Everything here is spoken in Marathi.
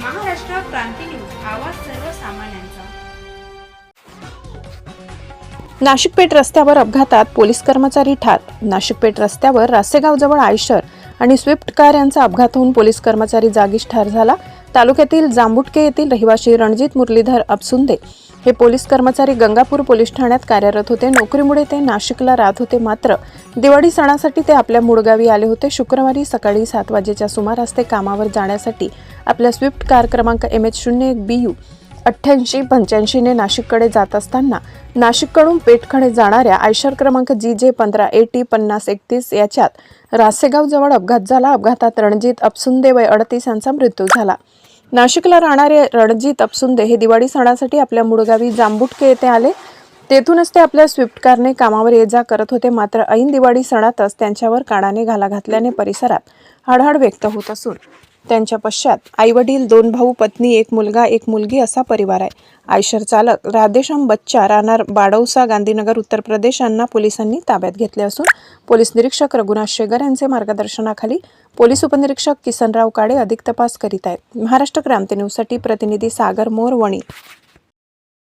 क्रांती न्यूज आवाज सर्वसामान्यांचा. नाशिकपेठ रस्त्यावर अपघातात पोलीस कर्मचारी ठार. नाशिकपेठ रस्त्यावर रासेगावजवळ आयशर आणि स्विफ्ट कार यांचा अपघात होऊन पोलीस कर्मचारी जागीच ठार झाला. तालुक्यातील जांबुटके येथील रहिवाशी रणजित मुरलीधर अपसुंदे हे पोलीस कर्मचारी गंगापूर पोलीस ठाण्यात कार्यरत होते. नोकरीमुळे ते नाशिकला राहत होते मात्र दिवाळी सणासाठी ते आपल्या मूळगावी आले होते. शुक्रवारी सकाळी सात वाजेच्या सुमारास ते कामावर जाण्यासाठी आपल्या स्विफ्ट कार क्रमांक एम एच शून्य एक बी यू अठ्ठ्याऐंशी पंच्याऐंशीने नाशिककडे जात असताना नाशिककडून पेठकडे जाणाऱ्या आयशर क्रमांक जी जे पंधरा ए टी पन्नास एकतीस याच्यात रासेगावजवळ अपघात झाला. अपघातात रणजित अपसुंदे वय अडतीस यांचा मृत्यू झाला. नाशिकला राहणारे रणजित अपसुंदे हे दिवाळी सणासाठी आपल्या मुळगावी जांबुटके येथे आले. तेथूनच ते आपल्या स्विफ्ट कारने कामावर ये जा करत होते. मात्र ऐन दिवाळी सणातच त्यांच्यावर कानाने घाला घातल्याने परिसरात हळहळ व्यक्त होत असून त्यांच्या पश्चात आईवडील दोन भाऊ पत्नी एक मुलगा एक मुलगी असा परिवार आहे. आयशर चालक राधेश्याम बच्चा राहणार बाडौसा गांधीनगर उत्तर प्रदेश यांना पोलिसांनी ताब्यात घेतले असून पोलीस निरीक्षक रघुनाथ शेगर यांचे मार्गदर्शनाखाली पोलीस उपनिरीक्षक किसनराव काडे अधिक तपास करीत आहेत. महाराष्ट्र क्रांती न्यूजसाठी प्रतिनिधी सागर मोरवणी.